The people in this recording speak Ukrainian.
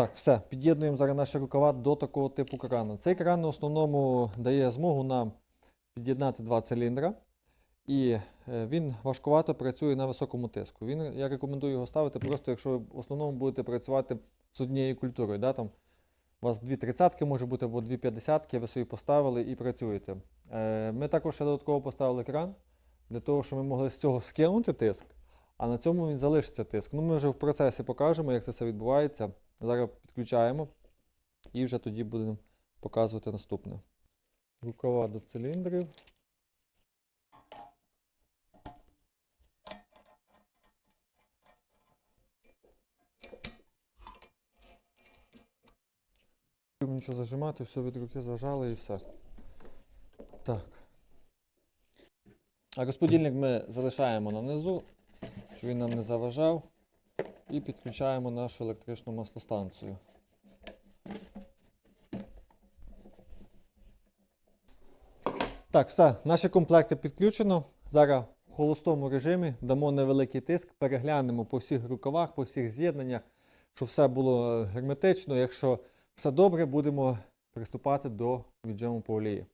Так, все, під'єднуємо зараз наші рукава до такого типу крану. Цей кран в основному дає змогу нам під'єднати два циліндра. І е, він важкувато працює на високому тиску. Він, я рекомендую його ставити просто, якщо ви в основному будете працювати з однією культурою. Да? Там у вас дві тридцятки може бути або дві п'ятдесятки, ви собі поставили і працюєте. Е, Ми також ще додатково поставили кран для того, щоб ми могли з цього скинути тиск, а на цьому він залишиться тиск. Ну, ми вже в процесі покажемо, як це все відбувається. Зараз підключаємо і вже тоді будемо показувати наступне. Рукава до циліндрів. Треба Нічого зажимати, все від руки зажали і все. Так. А розподільник ми залишаємо на низу, щоб він нам не заважав. І підключаємо нашу електричну маслостанцію. Так, все, наші комплекти підключено. Зараз в холостому режимі дамо невеликий тиск, переглянемо по всіх рукавах, по всіх з'єднаннях, щоб все було герметично. Якщо все добре, будемо приступати до віджиму по олії.